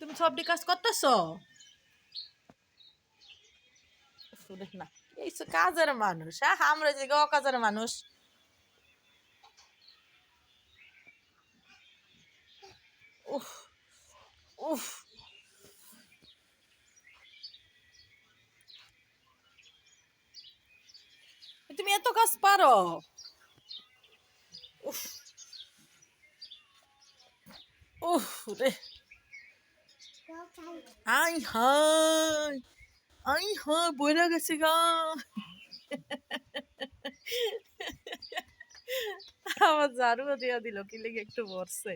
তুমি সবটি কাজ করতেছ? না, এই কাজের মানুষ হ্যাঁ আমরা যে অকাজের মানুষ। উফ উফ। তুমি এত কাজ পারো? উফ। উফ রে। আই হাই আই হাই বইরা গেছে গা। আমার ঝাড়ুও দিয়া দিল, কি লেগে একটু বসছে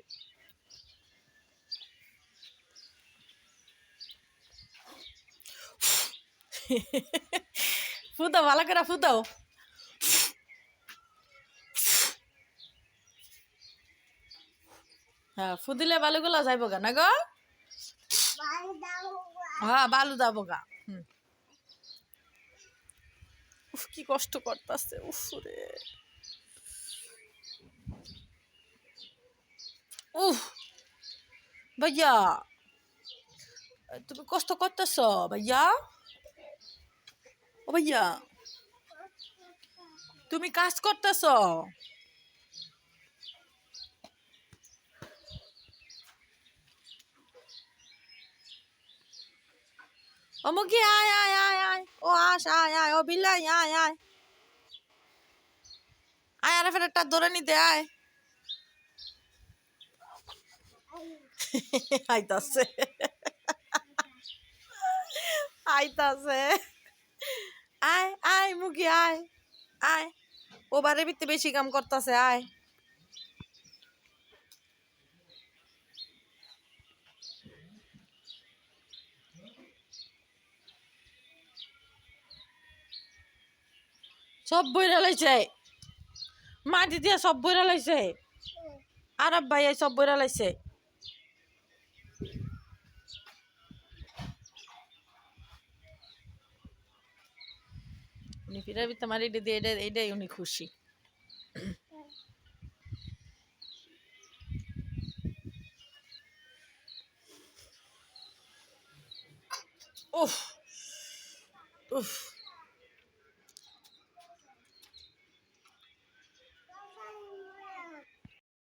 ফুদাও ভালো করে ফুদাও হ্যাঁ ফুদিলে বালুগুলো যাইব গা, না গো? হ্যাঁ বালু যাব গা উফ, কি কষ্ট করতেছে, উফ রে। উফ, ভাইয়া, তুমি কষ্ট করতেছ, ভাইয়া? ও ভাইয়া, তুমি কাজ করতেছ? মুখি আয় আয় আয় আয় ও আস আয় আয় ও বিলাই আয় আয় আয় আরে ফের একটা ধরে নিতে, আয়। আইতাছে। আইতাছে। আয় আয় মুখি আয়। আয়। ও বারে ভিত্তি বেশি কাম করতেছে, আয়। সব বইরা লাইছে। মাটি দিয়ে সব বইরা লাইছে। আরব ভাই সব বইরা লাইছে। উনি এটাই উনি খুশি। উফ। উফ।